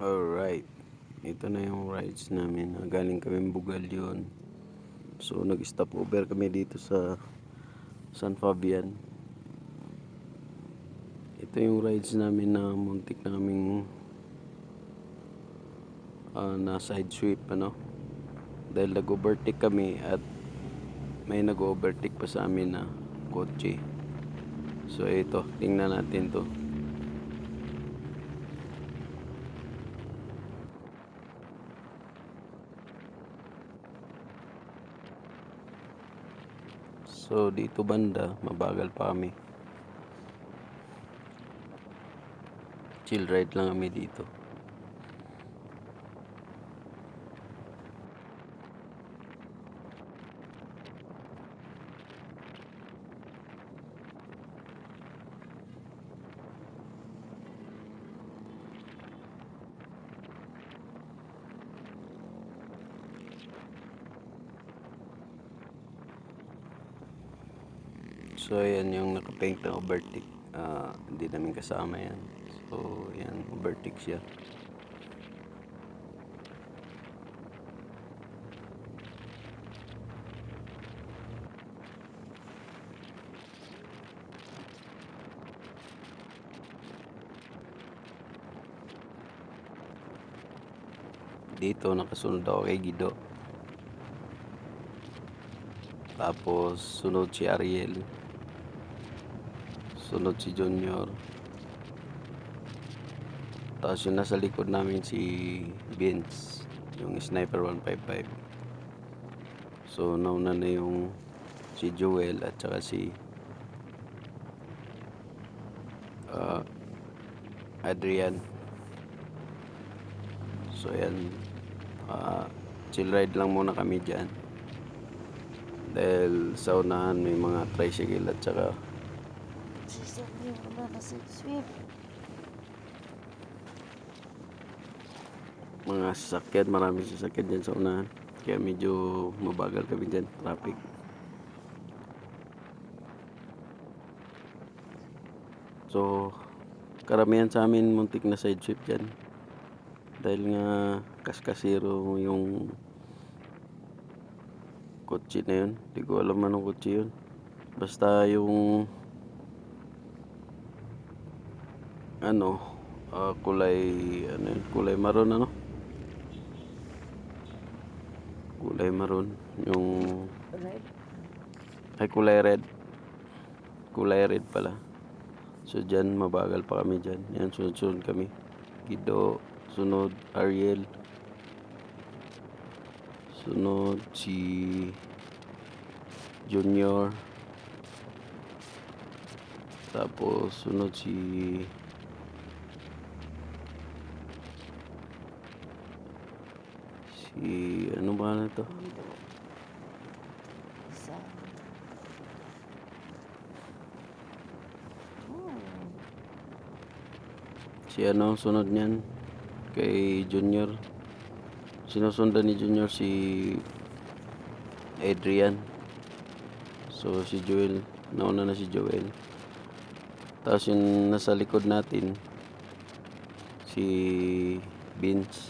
Alright. Ito na yung rides namin. Galing kami Bugal. So, nag-stop over kami dito sa San Fabian. Ito yung rides namin na muntik naming ah, na side sweep, ano. Dahil nag-overtake kami at may nag-overtake pa sa amin na kotse. So, ito. Tingnan natin to. So dito banda, mabagal pa kami. Chill ride lang kami dito. So ayan yung nakapaint na overtake. Ah, hindi namin kasama yan. So ayan, overtake siya. Dito nakasunod ako kay Gido. Tapos sunod si Ariel. Sunod si Junior. Tapos yung nasa likod namin si Vince. Yung Sniper 155. So nauna na yung si Joel at saka si ah, Adrian. So yan. ah, chill ride lang muna kami dyan. Dahil sa unahan may mga tricycle at saka Sisipin ko na na sweep. mga sasakyan, maraming sasakyan dyan sa unahan. Kaya medyo mabagal kami dyan, traffic. So, karamihan sa amin muntik na side sweep dyan. Dahil nga kaskasiro yung kotse na yun. Hindi ko alam anong kotse yun. Basta yung ano, ah, kulay ano yun, kulay maroon ano? Kulay maroon yung ay kulay red. Kulay red pala. So dyan mabagal pa kami dyan. Yan sunod-sunod kami. Gido, sunod Ariel. Sunod si Junior. Tapos sunod si si ano ba na to? Isa. Hmm. Si ano sunod niyan kay Junior. Sinusundan ni Junior si Adrian. So si Joel, nauna na si Joel. Tapos yung nasa likod natin si Vince.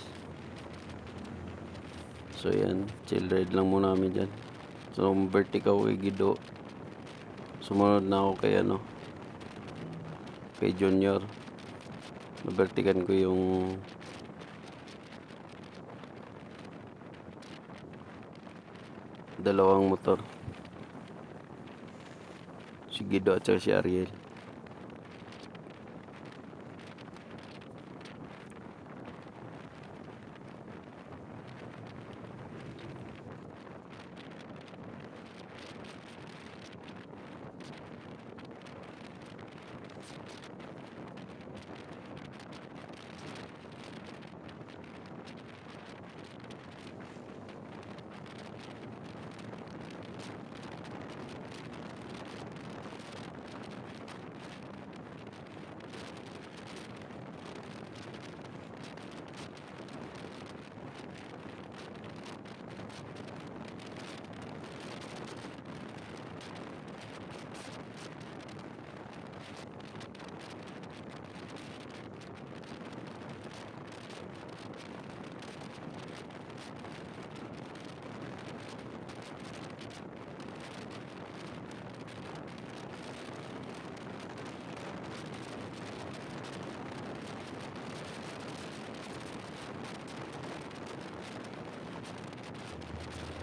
So yan, chill ride lang muna kami dyan. So vertical kay Gido. Sumunod na ako kay ano, kay Junior. Nabertikan ko yung dalawang motor. Si Guido at si Ariel.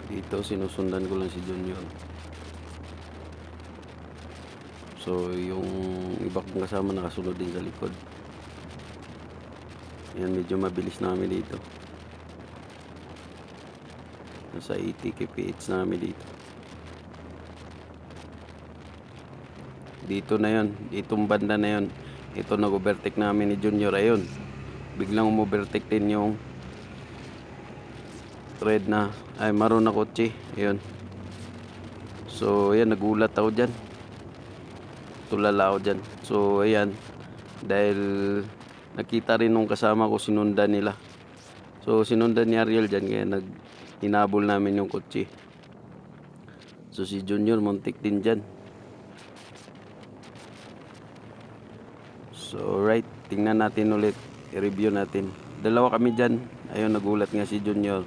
Dito sinusundan ko lang si Junior. So yung iba kong kasama nakasunod din sa likod. Yan medyo mabilis na kami dito. Nasa 80 kph na kami dito. Dito na yon, ditong banda na yon. Ito nag-overtake namin ni Junior ayun. Biglang umovertake din yung red na ay maroon na kotse. Ayun. So ayan nagulat ako diyan. Tulala ako diyan. So ayan dahil nakita rin nung kasama ko sinundan nila. So sinundan ni Ariel diyan kaya nag hinabol namin yung kotse. So si Junior muntik din diyan. So right, tingnan natin ulit. I-review natin. Dalawa kami dyan. Ayun, nagulat nga si Junior.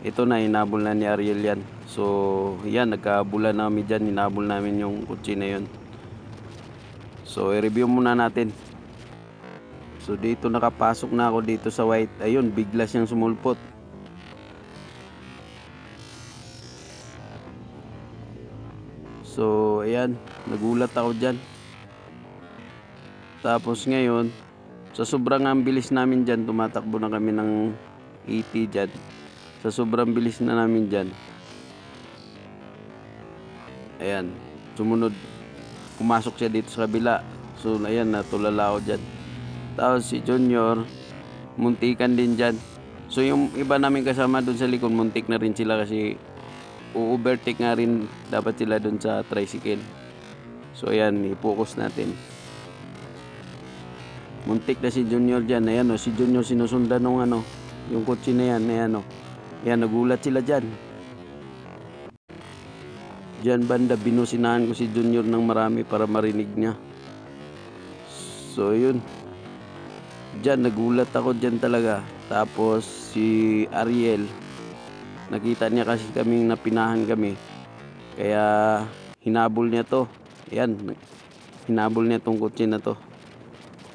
Ito na, hinabol na ni Ariel yan. So, yan, nagkabulan na kami dyan. Hinabol namin yung kutsi na yun. So, i-review muna natin. So, dito nakapasok na ako dito sa white. Ayun, bigla siyang sumulpot. So, ayan, nagulat ako dyan. Tapos ngayon, sa sobrang ang bilis namin dyan, tumatakbo na kami ng 80 dyan. Sa sobrang bilis na namin dyan, ayan, sumunod, pumasok siya dito sa kabila. So, ayan, natulala ako dyan. Tapos si Junior, muntikan din dyan. So, yung iba namin kasama doon sa likod, muntik na rin sila kasi u-overtake nga rin dapat sila doon sa tricycle. So, ayan, i-focus natin. Muntik na si Junior dyan. Ayan o, si Junior sinusundan ng ano, yung kotse na yan. Ayan o. Ayan, nagulat sila dyan. Dyan banda, binusinahan ko si Junior ng marami para marinig niya. So, yun. Dyan, nagulat ako dyan talaga. Tapos, si Ariel, nakita niya kasi kaming napinahan kami. Kaya, hinabol niya to. Ayan, hinabol niya tong kotse na to.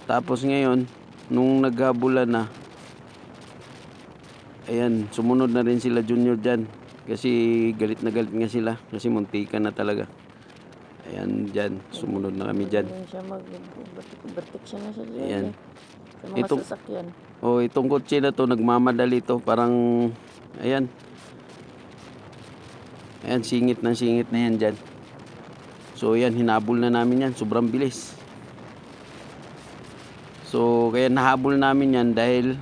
Tapos ngayon, nung naghabulan na, ayan, sumunod na rin sila junior dyan. Kasi galit na galit nga sila. Kasi muntikan na talaga. Ayan, dyan. Sumunod na kami dyan. Ayan. Itong- sasakyan. O, itong kotse na to, nagmamadali to. Parang, ayan. Ayan, singit na singit na yan dyan. So, ayan, hinabol na namin yan. Sobrang bilis. So, kaya nahabol namin yan dahil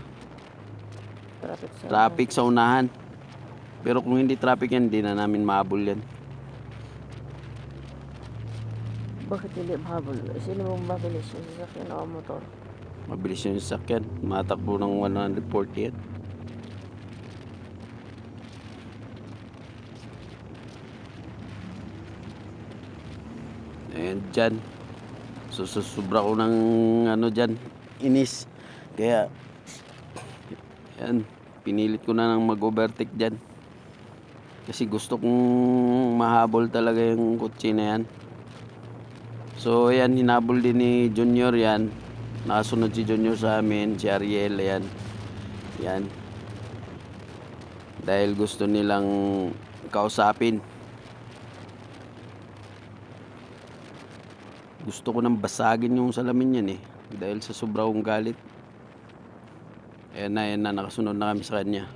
Traffic sa... traffic sa unahan. Pero kung hindi traffic yan, hindi na namin mahabol yan. Bakit hindi mahabol? Sino mong mabilis yung sasakyan o motor? Mabilis yung sasakyan. Matakbo ng 140 yan. Ayan dyan. So, susubra ko ng ano dyan, inis. Kaya, yan, pinilit ko na ng mag-overtake dyan. Kasi gusto kong mahabol talaga yung kotse na yan. So, ayan, hinabol din ni Junior yan. Nakasunod si Junior sa amin, si Ariel, ayan. Yan. Dahil gusto nilang kausapin. Gusto ko nang basagin yung salamin yan eh. Dahil sa sobrang galit. Ayan na, ayan na, nakasunod na kami sa kanya.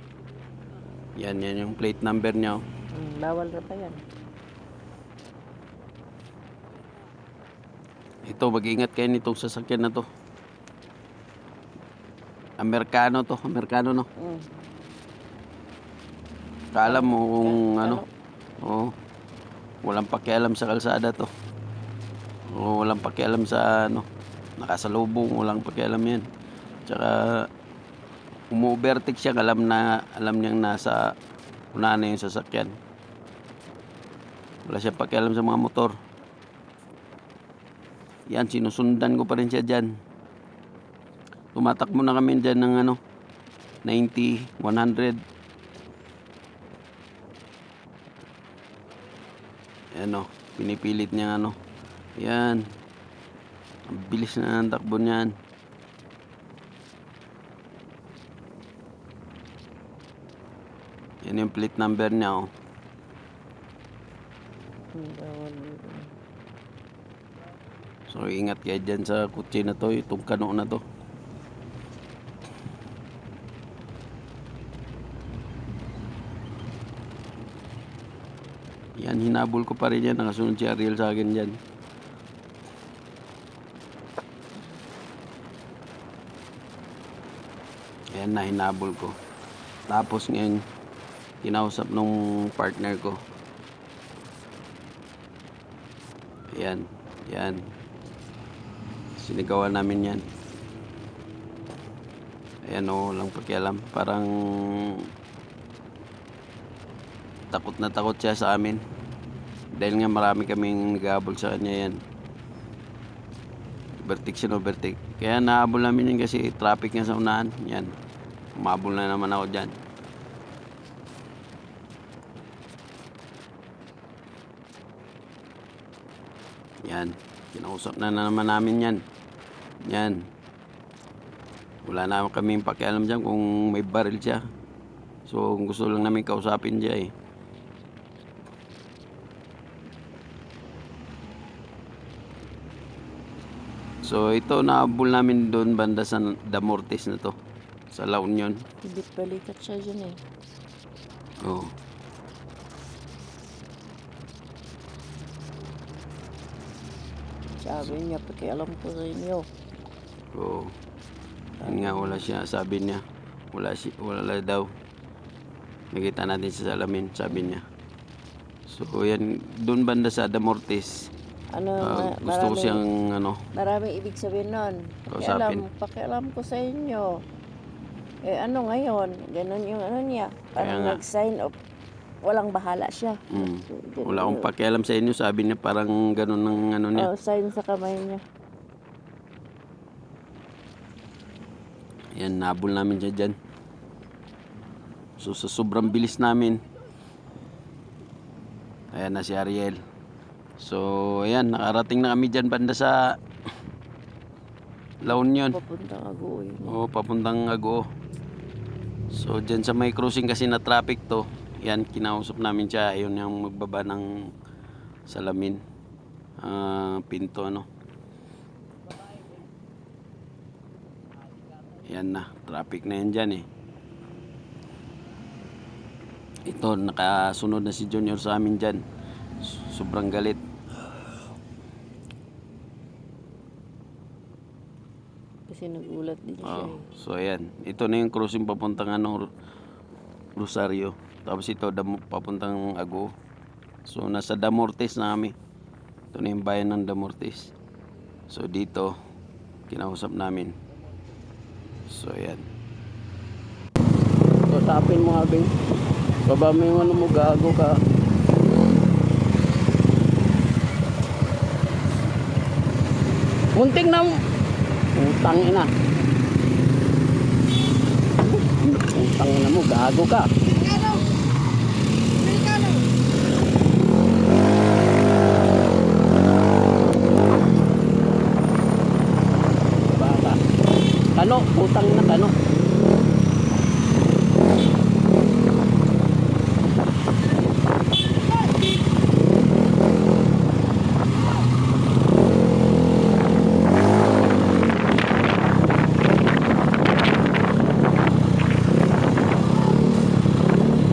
Yan, yan yung plate number niya. oh. Hmm, bawal na pa yan. Ito, mag-ingat kayo nitong sasakyan na to. Amerikano to, Amerikano no. Hmm. Kaalam mo kung Ka- ano. Oo. Walang pakialam sa kalsada to. Oo, walang pakialam sa ano. Nakasalubong, walang pakialam yan. Tsaka umu-overtake siya, alam na alam niyang nasa unahan na yung sasakyan. Wala siya pakialam sa mga motor. Yan, sinusundan ko pa rin siya dyan. Tumatakbo na kami dyan ng ano, 90, 100. Ayan o, pinipilit niya ano. Yan. Ang bilis na ng takbo niyan. Yan yung plate number niya oh. So ingat kayo dyan sa kutsi na to, itong kano na to. Yan, hinabol ko pa rin yan. Nakasunod si Ariel sa akin dyan. Ayan na, hinabol ko. Tapos ngayon, kinausap nung partner ko. Ayan, yan. Sinigawan namin yan. Ayan o, walang pakialam. Parang takot na takot siya sa amin. Dahil nga marami kaming naghahabol sa kanya yan. Vertic siya no, vertic. Kaya nahabol namin yan kasi traffic nga sa unahan. Yan. Umabol na naman ako dyan. Yan. Kinausap na, na naman namin yan. Yan. Wala na kaming pakialam dyan kung may baril siya. So, gusto lang namin kausapin siya eh. So, ito naabol namin doon banda sa Damortes na to. Sa La Union. Balik-balikat siya dyan eh. Oo. Sabi niya, pakialam ko sa inyo. Oo. Yun nga, wala siya. Sabi niya. Wala, si, wala daw. Nakita natin sa salamin, sabi niya. So, yan. Doon banda sa Damortes. Ano, ma- gusto ko maraming- siyang, ano, Maraming ibig sabihin nun. Kausapin. Pakialam, pakialam ko sa inyo. Eh ano ngayon? Ganun yung ano niya. Parang nag-sign of walang bahala siya. mm, So, ganun wala akong yun. pakialam sa inyo. Sabi niya parang ganun ng ano niya. Oh, sign sa kamay niya. Yan, nabol namin siya dyan. So, sa sobrang bilis namin, ayan na si Ariel. So, ayan, nakarating na kami dyan banda sa La Union. Papuntang Agoy. Oo, papuntang Ago. So, dyan sa may crossing kasi na traffic to, yan, kinausap namin siya. Ayun yung magbaba ng salamin. Ah, pinto, ano. Yan na, traffic na yan dyan eh. Ito, nakasunod na si Junior sa amin dyan. Sobrang galit. Kasi nagulat din siya. Oh, eh. so ayan. Ito na yung crossing papuntang ano, Ro- Rosario. Tapos ito papuntang Ago. So nasa Damortes na kami. Ito na yung bayan ng Damortes. So dito kinausap namin. So ayan. So tapin mo abing. Baba mo yung ano mo gago ka. Munting na Utang ina. Utang ina mo, gago ka. Baka. Kano, utang na kano.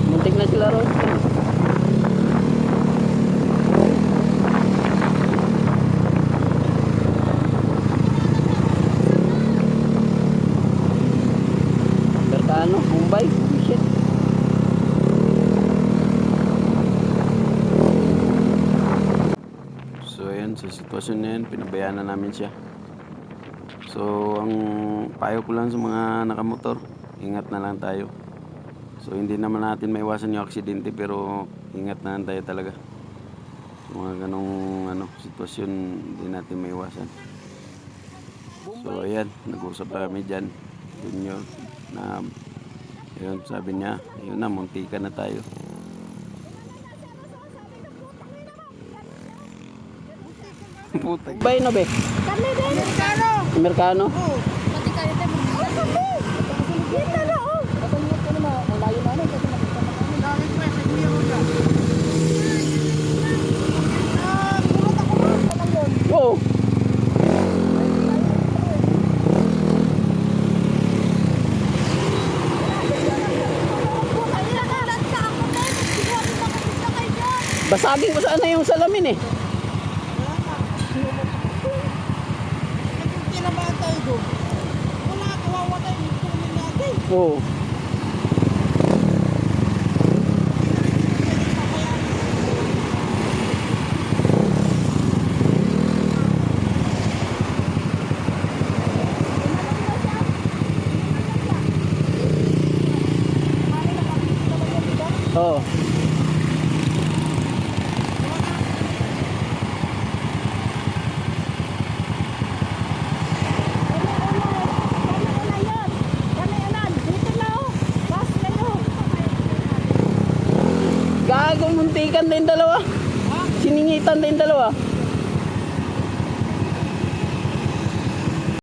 Muntik na sila ron. Berkano, Mumbai, shit. So ayan, sa sitwasyon na yan, pinabayaan na namin siya. So ang payo ko lang sa mga nakamotor, ingat na lang tayo. So hindi naman natin maiwasan yung aksidente pero ingat na lang tayo talaga. Sa mga ganong ano, sitwasyon hindi natin maiwasan. So ayan, nag-usap na kami dyan. Junior na yun, sabi niya, yun na, muntika na tayo. Putang. Bay na be. Kami be. Amerikano. Amerikano? Oo. Pati kayo tayo. Oo, kami. Dito na oh. Patanggap ko naman. Ang layo na lang. Kasi nakita na kami. Dami ko eh. Sa ko siya. Oo. Ah, Basagin sana yung salamin eh. Natin. Oo. Muntikan din dalawa. Siningitan din dalawa.